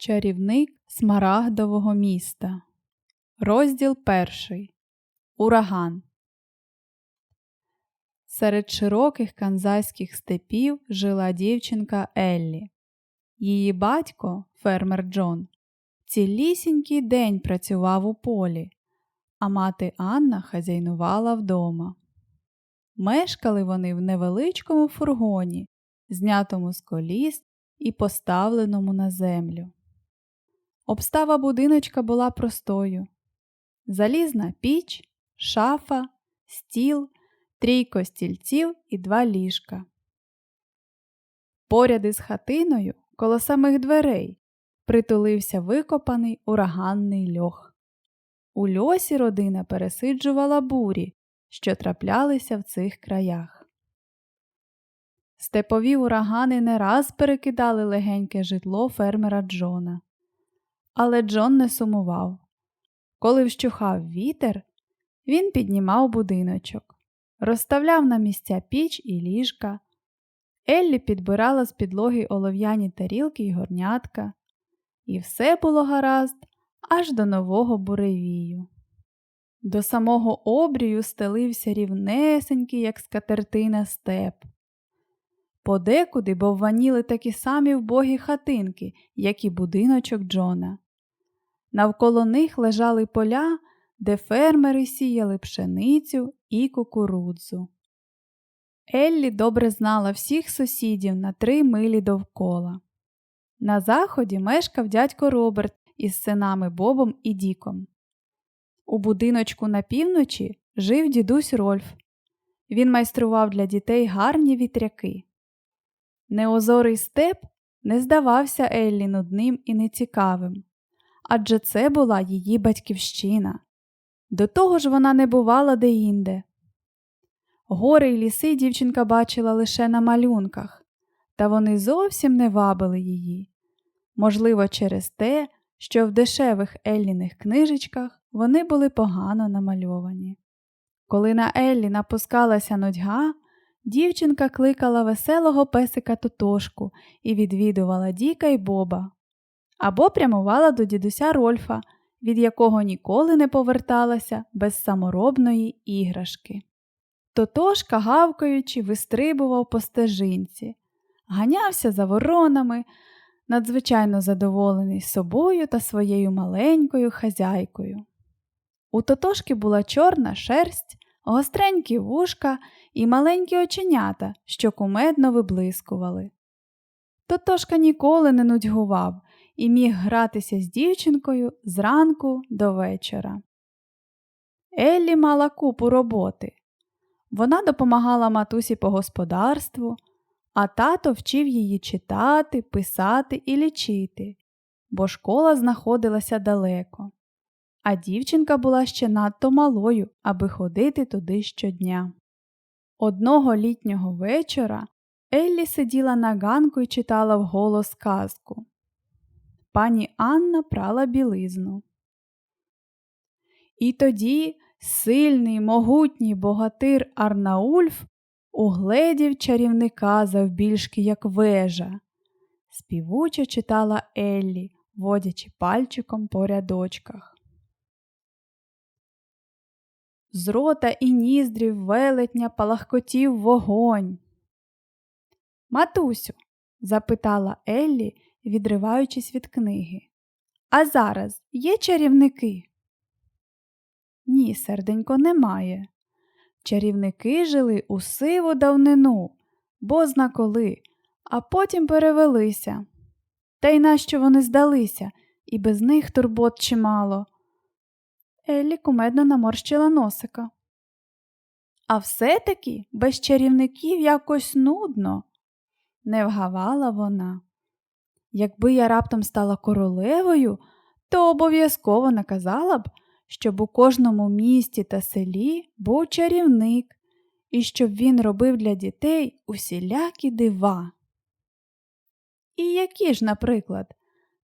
Чарівник Смарагдового міста. Розділ перший. Ураган. Серед широких канзайських степів жила дівчинка Еллі. Її батько, фермер Джон, цілісінький день працював у полі, а мати Анна хазяйнувала вдома. Мешкали вони в невеличкому фургоні, знятому з коліс і поставленому на землю. Обстава будиночка була простою. Залізна піч, шафа, стіл, трійко стільців і два ліжка. Поряд із хатиною, коло самих дверей, притулився викопаний ураганний льох. У льосі родина пересиджувала бурі, що траплялися в цих краях. Степові урагани не раз перекидали легеньке житло фермера Джона. Але Джон не сумував. Коли вщухав вітер, він піднімав будиночок, розставляв на місця піч і ліжка. Еллі підбирала з підлоги олов'яні тарілки й горнятка, і все було гаразд аж до нового буревію. До самого обрію стелився рівнесенький, як скатертина степ. Подекуди бовваніли такі самі вбогі хатинки, як і будиночок Джона. Навколо них лежали поля, де фермери сіяли пшеницю і кукурудзу. Еллі добре знала всіх сусідів на три милі довкола. На заході мешкав дядько Роберт із синами Бобом і Діком. У будиночку на півночі жив дідусь Рольф. Він майстрував для дітей гарні вітряки. Неозорий степ не здавався Еллі нудним і нецікавим, адже це була її батьківщина. До того ж вона не бувала деінде. Гори й ліси дівчинка бачила лише на малюнках, та вони зовсім не вабили її. Можливо, через те, що в дешевих Елліних книжечках вони були погано намальовані. Коли на Еллі напускалася нудьга, дівчинка кликала веселого песика Тотошку і відвідувала Діка й Боба, або прямувала до дідуся Рольфа, від якого ніколи не поверталася без саморобної іграшки. Тотошка, гавкаючи, вистрибував по стежинці, ганявся за воронами, надзвичайно задоволений собою та своєю маленькою хазяйкою. У Тотошки була чорна шерсть, гостренькі вушка і маленькі оченята, що кумедно виблискували. Тотошка ніколи не нудьгував і міг гратися з дівчинкою зранку до вечора. Еллі мала купу роботи. Вона допомагала матусі по господарству, а тато вчив її читати, писати і лічити, бо школа знаходилася далеко. А дівчинка була ще надто малою, аби ходити туди щодня. Одного літнього вечора Еллі сиділа на ганку і читала вголос казку. Пані Анна прала білизну. І тоді сильний, могутній богатир Арнаульф угледів чарівника завбільшки, як вежа. Співуче читала Еллі, водячи пальчиком по рядочках. З рота і ніздрів велетня палахкотів вогонь. Матусю, запитала Еллі, відриваючись від книги. А зараз є чарівники? Ні, серденько, немає. Чарівники жили у сиву давнину, бозна коли, а потім перевелися. Та й нащо вони здалися, і без них турбот чимало. Еллі кумедно наморщила носика. А все-таки без чарівників якось нудно, не вгавала вона. Якби я раптом стала королевою, то обов'язково наказала б, щоб у кожному місті та селі був чарівник і щоб він робив для дітей усілякі дива. І які ж, наприклад,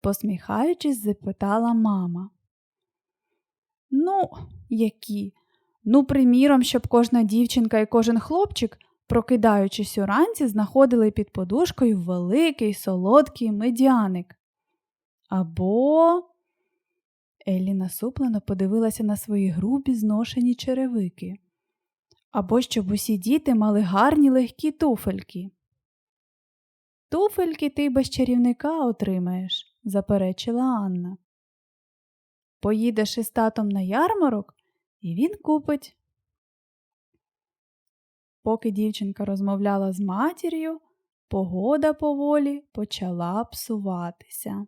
посміхаючись, запитала мама. Ну, які? Ну, приміром, щоб кожна дівчинка і кожен хлопчик, прокидаючись уранці, знаходили під подушкою великий солодкий медяник. Або. Еллі насуплено подивилася на свої грубі зношені черевики. Або щоб усі діти мали гарні легкі туфельки. Туфельки ти без чарівника отримаєш, заперечила Анна. Поїдеш із татом на ярмарок, і він купить. Поки дівчинка розмовляла з матір'ю, погода поволі почала псуватися.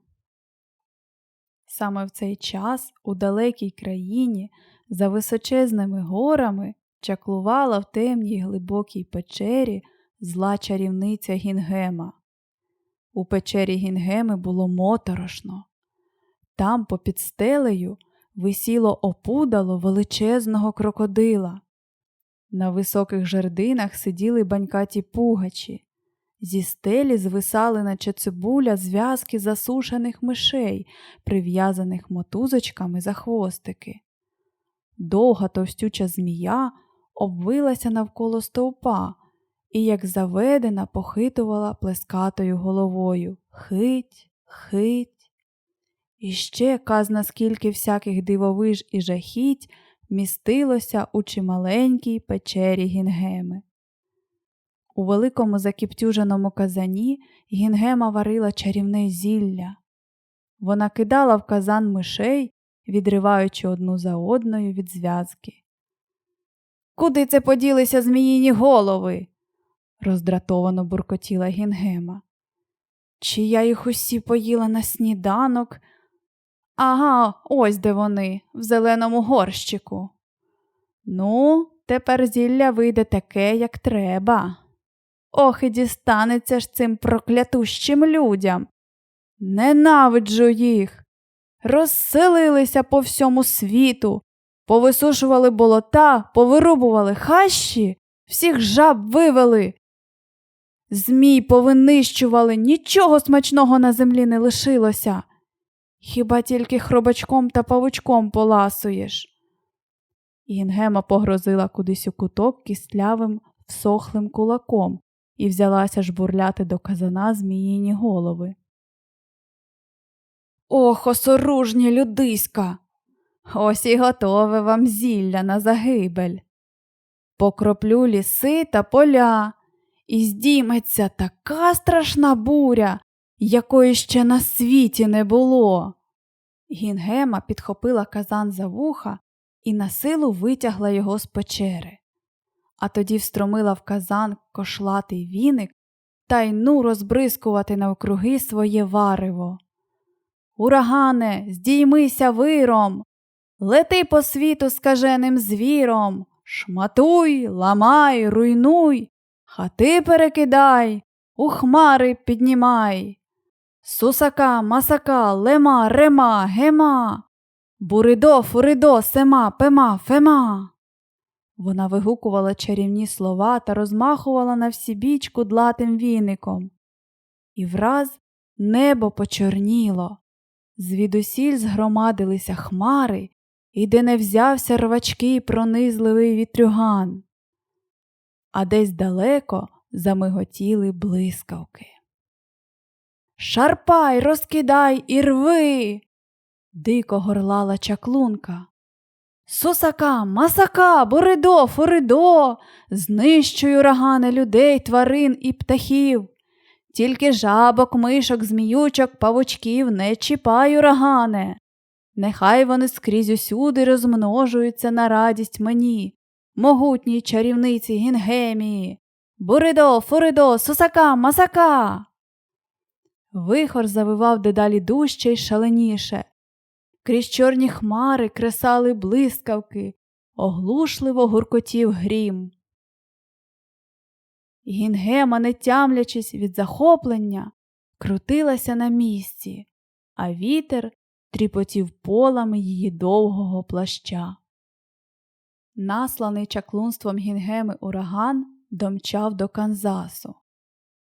Саме в цей час у далекій країні за височезними горами чаклувала в темній глибокій печері зла чарівниця Гінгема. У печері Гінгеми було моторошно. Там, попід стелею, висіло опудало величезного крокодила. На високих жердинах сиділи банькаті пугачі. Зі стелі звисали, наче цибуля, зв'язки засушених мишей, прив'язаних мотузочками за хвостики. Довга товстюча змія обвилася навколо стовпа і, як заведена, похитувала плескатою головою Хить, хить. І ще казна скільки всяких дивовиж і жахіть містилося у чималенькій печері Гінгеми. У великому закіптюженому казані Гінгема варила чарівне зілля. Вона кидала в казан мишей, відриваючи одну за одною від зв'язки. Куди це поділися зміїні голови? роздратовано буркотіла Гінгема. Чи я їх усі поїла на сніданок? Ага, ось де вони, в зеленому горщику. Ну, тепер зілля вийде таке, як треба. Ох, і дістанеться ж цим проклятущим людям. Ненавиджу їх. Розселилися по всьому світу, повисушували болота, повирубували хащі, всіх жаб вивели. Змій повинищували, нічого смачного на землі не лишилося. Хіба тільки хробачком та павучком поласуєш? Інгема погрозила кудись у куток кістлявим, всохлим кулаком і взялася жбурляти до казана зміїні голови. Ох, осоружні людиська! Ось і готове вам зілля на загибель. Покроплю ліси та поля, і здійметься така страшна буря, якої ще на світі не було. Гінгема підхопила казан за вуха і на силу витягла його з печери, а тоді встромила в казан кошлатий віник та й ну розбризкувати навкруги своє варево. Урагане, здіймися виром, лети по світу скаженим звіром, шматуй, ламай, руйнуй, хати перекидай, у хмари піднімай. Сусака, масака, лема, рема, гема. Буридо, фуридо, сема, пема, фема. Вона вигукувала чарівні слова та розмахувала на всі біч кудлатим віником. І враз небо почорніло. Звідусіль згромадилися хмари, і де не взявся рвачкий пронизливий вітрюган. А десь далеко замиготіли блискавки. Шарпай, розкидай і рви. Дико горлала чаклунка. Сусака, масака, боридо, форидо, знищую рагани людей, тварин і птахів. Тільки жабок, мишок, зміючок, павучків не чіпаю рагане. Нехай вони скрізь усюди розмножуються на радість мені, могутній чарівниці Гінгемії. Буридо, форидо, сусака, масака. Вихор завивав дедалі дужче й шаленіше. Крізь чорні хмари кресали блискавки, оглушливо гуркотів грім. Гінгема, не тямлячись від захоплення, крутилася на місці, а вітер тріпотів полами її довгого плаща. Насланий чаклунством Гінгеми ураган домчав до Канзасу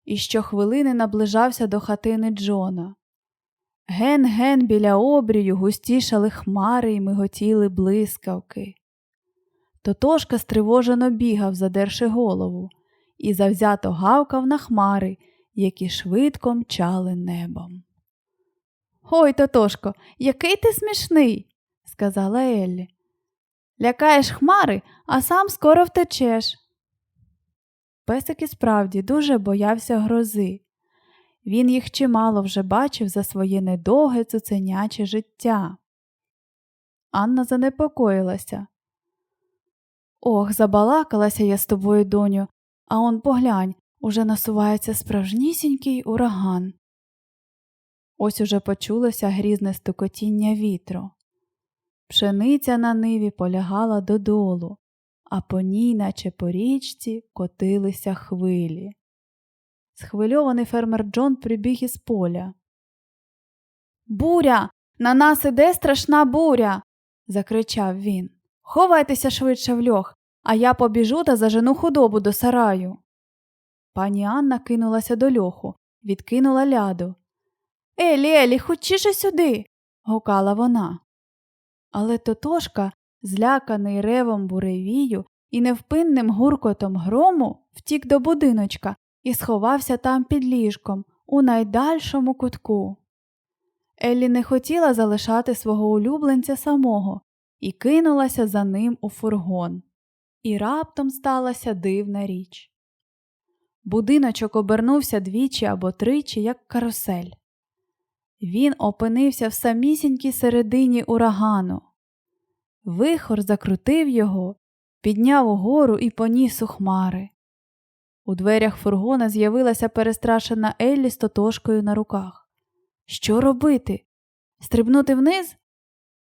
і щохвилини наближався до хатини Джона. Ген-ген біля обрію густішали хмари й миготіли блискавки. Тотошка стривожено бігав, задерши голову, і завзято гавкав на хмари, які швидко мчали небом. Ой, Тотошко, який ти смішний, сказала Еллі. Лякаєш хмари, а сам скоро втечеш. Песик і справді дуже боявся грози. Він їх чимало вже бачив за своє недовге цуценяче життя. Анна занепокоїлася. Ох, забалакалася я з тобою, доню, а он поглянь, уже насувається справжнісінький ураган. Ось уже почулося грізне стукотіння вітру. Пшениця на ниві полягала додолу, а по ній, наче по річці, котилися хвилі. Схвильований фермер Джон прибіг із поля. Буря! На нас іде страшна буря. закричав він. Ховайтеся швидше в льох, а я побіжу та зажену худобу до сараю. Пані Анна кинулася до льоху, відкинула ляду. Елі, Елі, хочіше сюди. гукала вона. Але Тотошка, зляканий ревом буревію і невпинним гуркотом грому, втік до будиночка і сховався там під ліжком, у найдальшому кутку. Еллі не хотіла залишати свого улюбленця самого і кинулася за ним у фургон. І раптом сталася дивна річ. Будиночок обернувся двічі або тричі, як карусель. Він опинився в самісінькій середині урагану. Вихор закрутив його, підняв угору і поніс у хмари. У дверях фургона з'явилася перестрашена Еллі з тотошкою на руках. Що робити? Стрибнути вниз?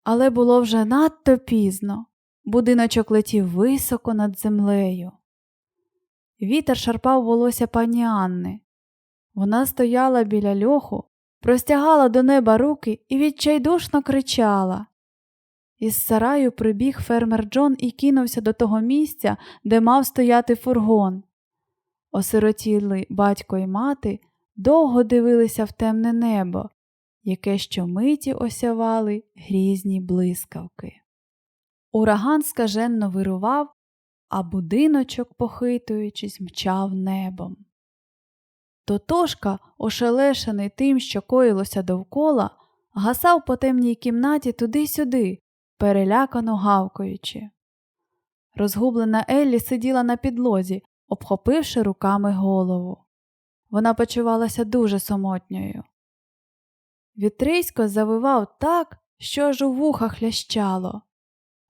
Але було вже надто пізно. Будиночок летів високо над землею. Вітер шарпав волосся пані Анни. Вона стояла біля льоху, простягала до неба руки і відчайдушно кричала. Із сараю прибіг фермер Джон і кинувся до того місця, де мав стояти фургон. Осиротіли батько і мати довго дивилися в темне небо, яке щомиті осявали грізні блискавки. Ураган скаженно вирував, а будиночок, похитуючись, мчав небом. Тотошка, ошелешений тим, що коїлося довкола, гасав по темній кімнаті туди-сюди, перелякано гавкаючи. Розгублена Еллі сиділа на підлозі, обхопивши руками голову. Вона почувалася дуже самотньою. Вітрисько завивав так, що аж у вухах лящало.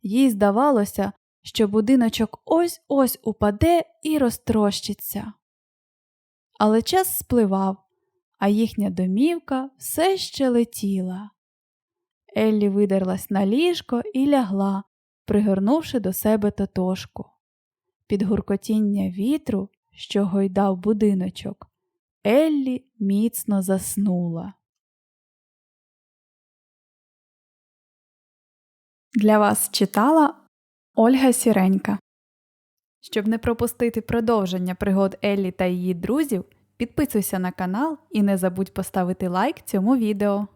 Їй здавалося, що будиночок ось ось упаде і розтрощиться. Але час спливав, а їхня домівка все ще летіла. Еллі видерлась на ліжко і лягла, пригорнувши до себе тотошку. Під гуркотіння вітру, що гойдав будиночок, Еллі міцно заснула. Для вас читала Ольга Сіренька. Щоб не пропустити продовження пригод Еллі та її друзів, підписуйся на канал і не забудь поставити лайк цьому відео.